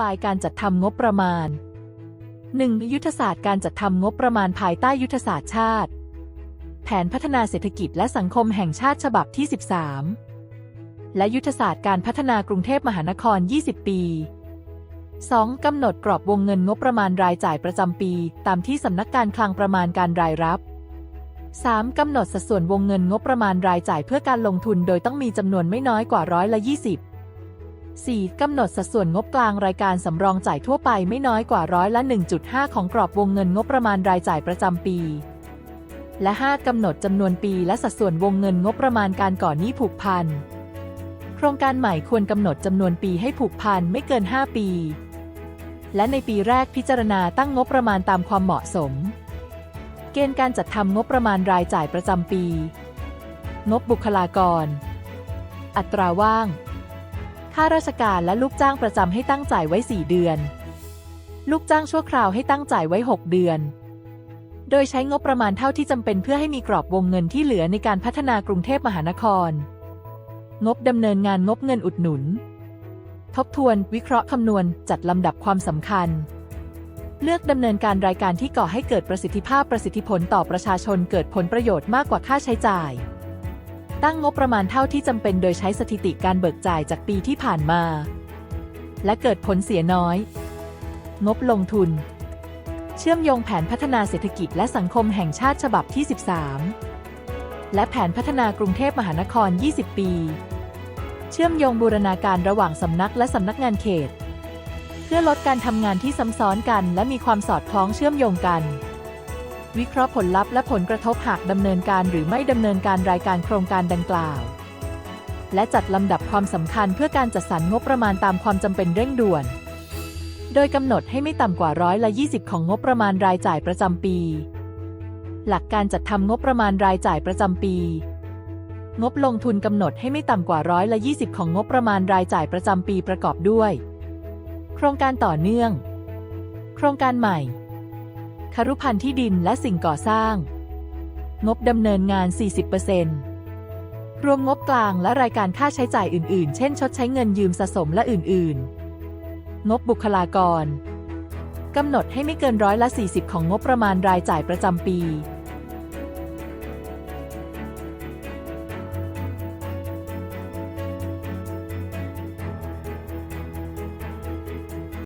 บายการจัดทำงบประมาณ 1. ยุทธศาสตร์การจัดทำงบประมาณภายใต้ยุทธศาสตร์ชาติ แผนพัฒนาเศรษฐกิจและสังคมแห่งชาติฉบับที่ 13 และยุทธศาสตร์การพัฒนากรุงเทพมหานคร 20 ปี 2. กำหนดกรอบวงเงินงบประมาณรายจ่ายประจำปี ตามที่สำนักการคลังประมาณการรายรับ 3. กำหนดสัดส่วนวงเงินงบประมาณรายจ่ายเพื่อการลงทุนโดยต้องมีจำนวนไม่น้อยกว่าร้อยละ 20 4. กำหนดสัดส่วนงบกลางรายการสำรองจ่ายทั่วไปไม่น้อยกว่าร้อยละ 1.5 ของกรอบวงเงินงบประมาณรายจ่ายประจำปี และ 5. กำหนดจำนวนปีและสัดส่วนวงเงินงบประมาณการก่อนหนี้ผูกพัน โครงการใหม่ควรกำหนดจำนวนปีให้ผูกพันไม่เกิน 5 ปี และในปีแรกพิจารณาตั้งงบประมาณตามความเหมาะสม เกณฑ์การจัดทำงบประมาณรายจ่ายประจำปี งบบุคลากร อัตราว่าง ข้าราชการและลูกจ้างประจำให้ตั้งจ่ายไว้ 4 เดือน ลูกจ้างชั่วคราวให้ตั้งจ่ายไว้ 6 เดือน โดยใช้งบประมาณเท่าที่จำเป็นเพื่อให้มีกรอบวงเงินที่เหลือในการพัฒนากรุงเทพมหานคร งบดำเนินงานงบเงินอุดหนุน ทบทวน วิเคราะห์คำนวณ จัดลำดับความสำคัญ เลือกดำเนินการรายการที่ก่อให้เกิดประสิทธิภาพประสิทธิผลต่อประชาชนเกิดผลประโยชน์มากกว่าค่าใช้จ่าย ตั้งงบประมาณเท่าที่จำเป็นโดยใช้สถิติการเบิกจ่ายจากปีที่ผ่านมา และเกิดผลเสียน้อย งบลงทุน เชื่อมโยงแผนพัฒนาเศรษฐกิจและสังคมแห่งชาติฉบับที่ 13 และแผนพัฒนากรุงเทพมหานคร 20 ปี เชื่อมโยงบูรณาการระหว่างสำนักและสำนักงานเขต เพื่อลดการทำงานที่ซ้ำซ้อนกัน และมีความสอดคล้องเชื่อมโยงกัน วิเคราะห์ผลลัพธ์และผลกระทบหากดำเนินการหรือไม่ดำเนินการรายการโครงการดังกล่าว และจัดลำดับความสำคัญเพื่อการจัดสรรงบประมาณตามความจำเป็นเร่งด่วน โดยกำหนดให้ไม่ต่ำกว่าร้อยละ 20 ของงบประมาณรายจ่ายประจำปี หลักการจัดทำงบประมาณรายจ่ายประจำปี งบลงทุนกำหนดให้ไม่ต่ำกว่าร้อยละ 20 ของงบประมาณรายจ่ายประจำปีประกอบด้วย โครงการต่อเนื่อง โครงการใหม่ คารุพันธ์ที่ดินและสิ่งก่อสร้าง งบดำเนินงาน 40%รวมงบกลางและรายการค่าใช้จ่ายอื่น ๆ เช่น ชดใช้เงินยืมสะสมและอื่น ๆ งบบุคลากรกำหนดให้ไม่เกินร้อยละ 40 ของงบประมาณรายจ่ายประจำปี